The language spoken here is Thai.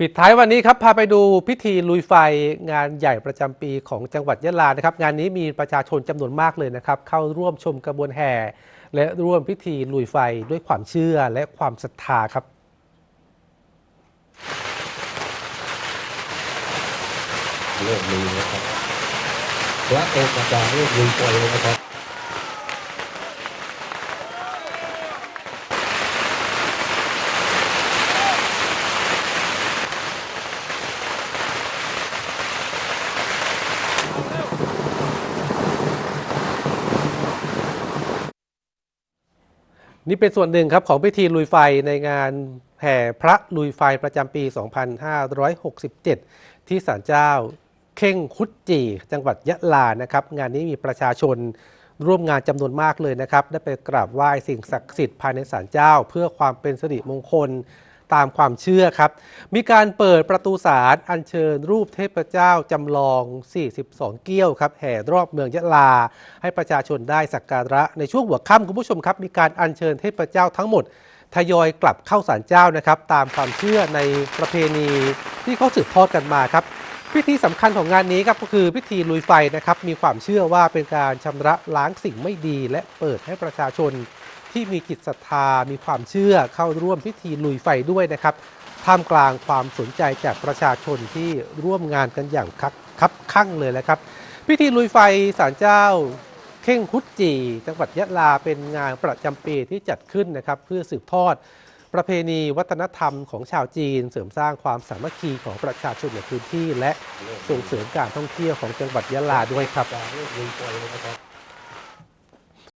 ปิดท้ายวันนี้ครับพาไปดูพิธีลุยไฟงานใหญ่ประจำปีของจังหวัดยะลานะครับ งานนี้มีประชาชนจำนวนมากเลยนะครับ เข้าร่วมชมกระบวนแห่ และร่วมพิธีลุยไฟด้วยความเชื่อและความศรัทธาครับเริ่มลุยนะครับพระองค์อาจารย์เริ่มลุยไฟเลยนะครับ นี่เป็นส่วนหนึ่งครับของพิธีลุยไฟในงานแห่พระลุยไฟประจำปี 2567 ที่ศาลเจ้าเข่งคุดจี จังหวัดยะลานะครับ งานนี้มีประชาชนร่วมงานจำนวนมากเลยนะครับ ได้ไปกราบไหว้สิ่งศักดิ์สิทธิ์ภายในศาลเจ้า เพื่อความเป็นสิริมงคล ตามความเชื่อครับ มีการเปิดประตูศาลอัญเชิญรูปเทพเจ้าจำลอง 42 เกี้ยวครับแห่รอบเมืองยะลา ให้ประชาชนได้สักการะในช่วงหัวค่ำคุณผู้ชมครับ มีการอัญเชิญเทพเจ้าทั้งหมดทยอยกลับเข้าศาลเจ้านะครับ ตามความเชื่อในประเพณีที่เขาสืบทอดกันมาครับพิธีสำคัญของงานนี้ครับก็คือพิธีลุยไฟนะครับ มีความเชื่อว่าเป็นการชำระล้างสิ่งไม่ดี และเปิดให้ประชาชน ที่มีจิตศรัทธามีความเชื่อเข้าร่วมพิธีลุยไฟด้วยนะครับท่ามกลางความสนใจจากประชาชนที่ร่วมงานกันอย่างคักคับข้างเลยนะครับ พิธีลุยไฟศาลเจ้าเข่งคุดจี จังหวัดยะลาเป็นงานประจำปีที่จัดขึ้นนะครับ เพื่อสืบทอดประเพณีวัฒนธรรมของชาวจีน เสริมสร้างความสามัคคีของประชาชนในพื้นที่ และส่งเสริมการท่องเที่ยวของจังหวัดยะลาด้วยครับ